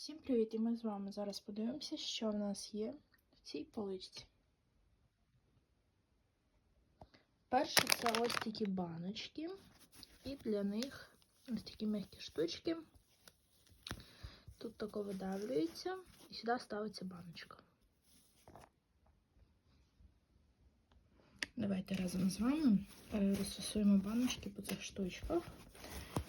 Всім привіт! І ми з вами зараз подивимося, що в нас є в цій поличці. Перше це ось такі баночки, і для них ось такі м'які штучки. Тут тако видавлюється, і сюди ставиться баночка. Давайте разом з вами розфасуємо баночки по цих штучках.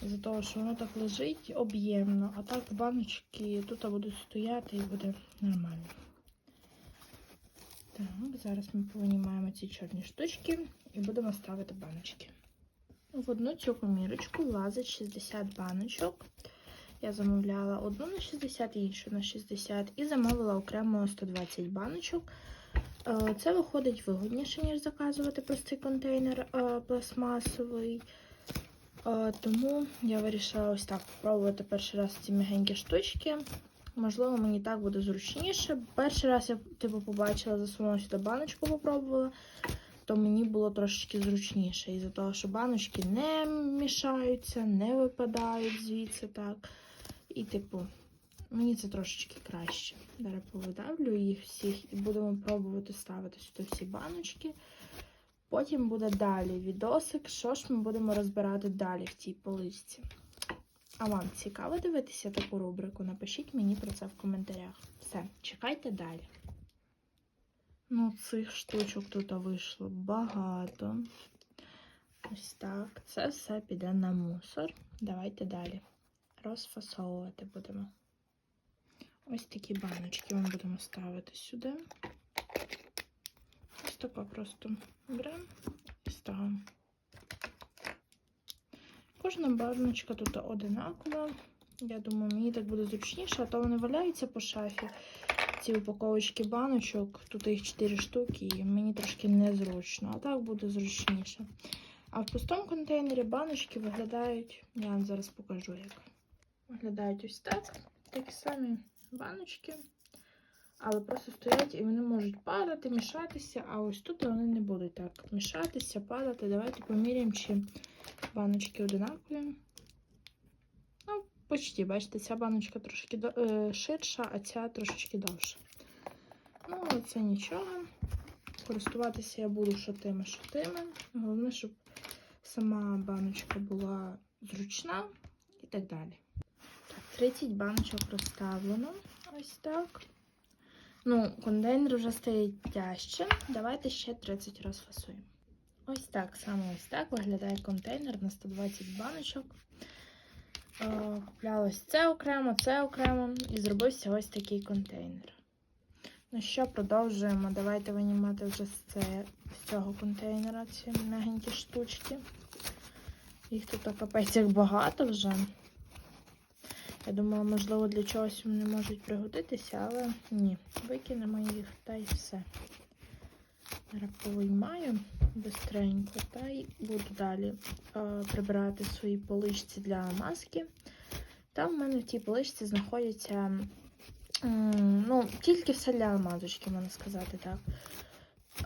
Із-за того, що воно так лежить об'ємно, а так баночки тут будуть стояти і буде нормально. Так, зараз ми повинімаємо ці чорні штучки і будемо ставити баночки. В одну цю комірочку влазить 60 баночок. Я замовляла одну на 60, іншу на 60 і замовила окремо 120 баночок. Е, Це виходить вигодніше, ніж заказувати простий контейнер е, пластмасовий. Тому я вирішила ось так спробувати перший раз ці м'ягенькі штучки. Можливо, мені так буде зручніше. Перший раз я типу, побачила, засунула сюди баночку, попробувала, то мені було трошечки зручніше. Із-за того, що баночки не мішаються, не випадають звідси так. І, типу, мені це трошечки краще. Зараз повидавлю їх всіх і будемо пробувати ставити сюди всі баночки. Потім буде далі відосик, що ж ми будемо розбирати далі в цій поличці. А вам цікаво дивитися таку рубрику? Напишіть мені про це в коментарях. Все, чекайте далі. Ну, цих штучок тут вийшло багато. Ось так. Це все піде на мусор. Давайте далі. Розфасовувати будемо. Ось такі баночки ми будемо ставити сюди. Ось просто беремо і ставимо. Кожна баночка тут одинакова. Я думаю, мені так буде зручніше, а то вони валяються по шафі. Ці упаковочки баночок, тут їх 4 штуки, і мені трошки незручно, а так буде зручніше. А в пустому контейнері баночки виглядають, я вам зараз покажу як. Виглядають ось так. Такі самі баночки але просто стоять і вони можуть падати, мішатися, а ось тут вони не будуть так мішатися, падати. Давайте поміряємо, чи баночки одинакові. Ну, почти, бачите, ця баночка трошки е, ширша, а ця трошечки довша. Ну, це нічого. Користуватися я буду шотими шотими. Головне, щоб сама баночка була зручна і так далі. Так, 30 баночок розставлено. Ось так. Ну, контейнер вже стоїть тяжче. Давайте ще 30 розфасуємо. Ось так, саме ось так виглядає контейнер на 120 баночок. Е, Куплялось це окремо, це окремо, і зробився ось такий контейнер. Ну що, продовжуємо. Давайте винімати вже з, це, з цього контейнера ці мягенькі штучки. Їх тут капець як багато вже. Я думала, можливо, для чогось вони можуть пригодитися, але ні. Викинемо їх та й все. Повиймаю бистренько та й буду далі е, прибирати свої поличці для маски. Там в мене в тій поличці знаходяться ну, тільки все для масочки, можна сказати так.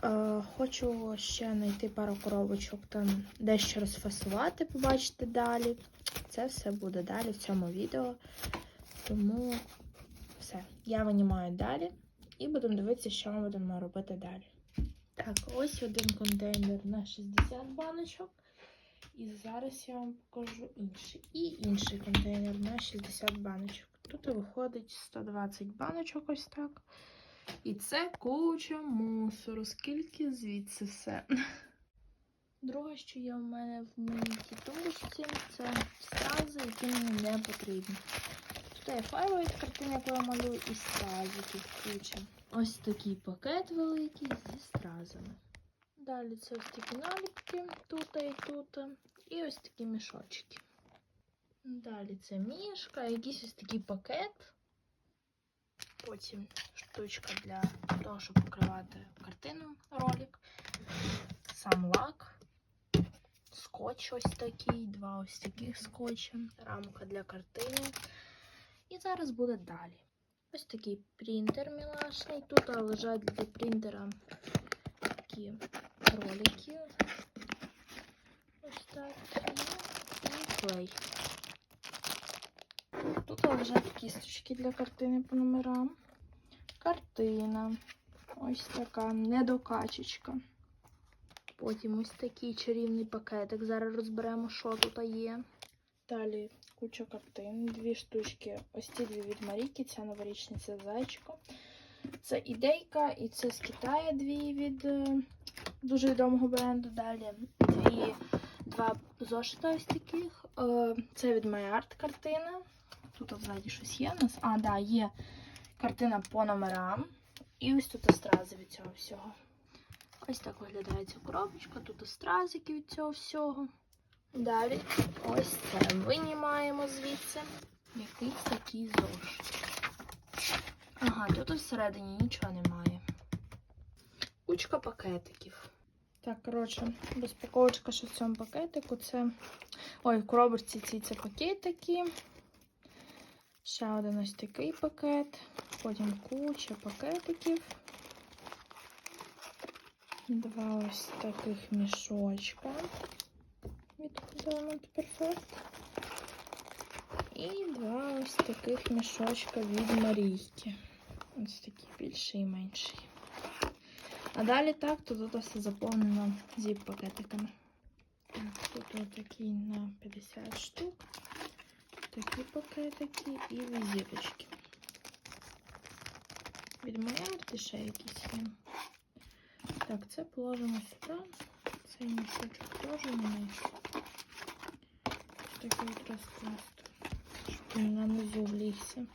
Е, хочу ще знайти пару коробочок, там дещо розфасувати, побачите далі. Це все буде далі в цьому відео. Тому все, я винімаю далі і будемо дивитися, що ми будемо робити далі. Так, ось один контейнер на 60 баночок. І зараз я вам покажу інший. І інший контейнер на 60 баночок. Тут виходить 120 баночок, ось так. І це куча мусору, скільки звідси все. Друге, що є в мене в моїй тумбочці, це стрази, які мені не потрібні. Тут є файлові картини, яку я малюю, і стразики куча. Ось такий пакет великий зі стразами. Далі це ось такі наліпки тут і тут. І ось такі мішочки. Далі це мішка, якийсь ось такий пакет. Потім штучка для того, щоб покривати картину, ролик. Сам лак, скотч ось такий, два ось таких скотча, рамка для картини. І зараз буде далі. Ось такий принтер мілашний. Тут лежать для принтера такі ролики. Ось так. І, клей. Тут лежать кісточки для картини по номерам. Картина. Ось така недокачечка. Потім ось такий чарівний пакетик. Зараз розберемо, що тут є. Далі куча картин, дві штучки. Ось ці дві від Маріки, ця новорічниця з зайчиком. Це ідейка, і це з Китаю дві від е, дуже відомого бренду. Далі дві, два зошита ось таких. Е, Це від MyArt картина. Тут ззаді щось є у нас. А, да, є картина по номерам. І ось тут стрази від цього всього. Ось так виглядає ця коробочка. Тут стразики від цього всього. Далі ось це винімаємо звідси. Якийсь такий зошит. Ага, тут всередині нічого немає. Кучка пакетиків. Так, коротше, розпаковочка, що в цьому пакетику. Це. Ой, в коробочці ці це пакетики. Ще один ось такий пакет. Потім куча пакетиків. Два ось таких мішочка від Diamond Perfect. І два ось таких мішочка від Марійки. Ось такий більший і менший. А далі так, то тут все заповнено зіп-пакетиками. Так, тут ось такий на 50 штук. Такі пакетики і візиточки. Від Моярти ще якісь є. Так, це положимо сюди. Цей мішочок теж менше. Такий от розклад. Щоб він на низу влігся.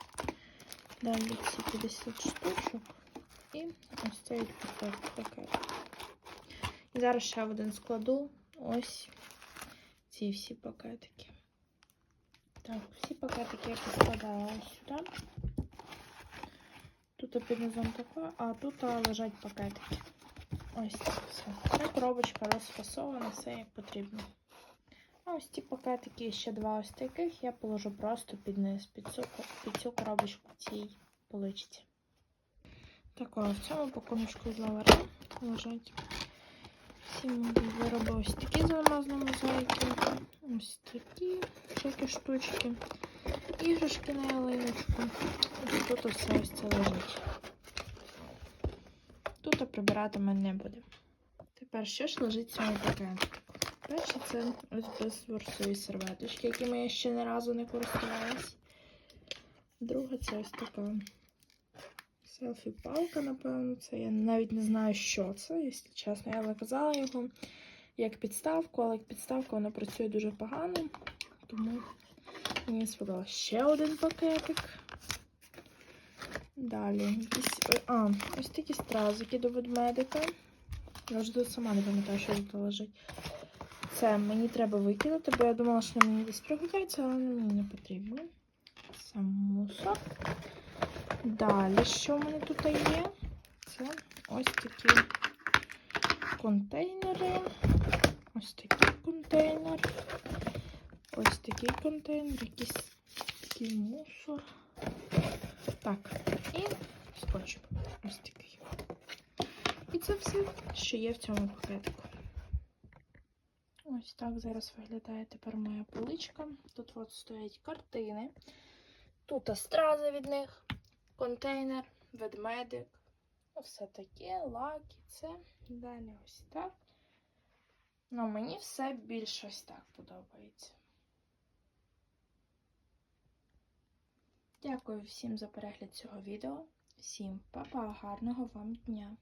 Далі ці 50 штучок. І ось цей пакет. І зараз ще один складу ось ці всі пакетики. Так, всі пакетики я поскладала ось сюди. Тут під низом таке, а тут лежать пакетики. Ось все. Ця коробочка розфасована, все як потрібно. Ось ці пакетики, ще два ось таких, я положу просто під низ, під цю, під цю коробочку цій поличці. Так, а в цьому пакуночку з лавара лежать всі мої вироби ось такі з алмазної мозаїки. Ось такі всякі штучки. Іграшки на ялиночку. Ось тут все ось це лежить. Прибирати не будемо. Тепер що ж лежить цьому пакетику? Перше це ось безворсові серветочки, якими я ще не разу не користувалась. Друге це ось така селфі-палка, напевно. Це я навіть не знаю, що це, якщо чесно. Я заказала його як підставку, але як підставка вона працює дуже погано, тому мені сподобалось ще один пакетик. Далі, якісь. А, ось такі стразики до ведмедика. Я вже тут сама не пам'ятаю, що тут лежить. Це мені треба викинути, бо я думала, що мені десь пригодяться, але мені не потрібно. Мусор. Далі, що в мене тут є? Це ось такі контейнери. Ось такий контейнер. Ось такий контейнер, якийсь такий мусор. Так, і скотч. Ось такий. І це все, що є в цьому пакетику. Ось так зараз виглядає тепер моя поличка. Тут от стоять картини. Тут стрази від них, контейнер, ведмедик. Все таке, лаки, це. Далі ось так. Ну, мені все більш ось так подобається. Дякую всім за перегляд цього відео. Всім па-па, гарного вам дня!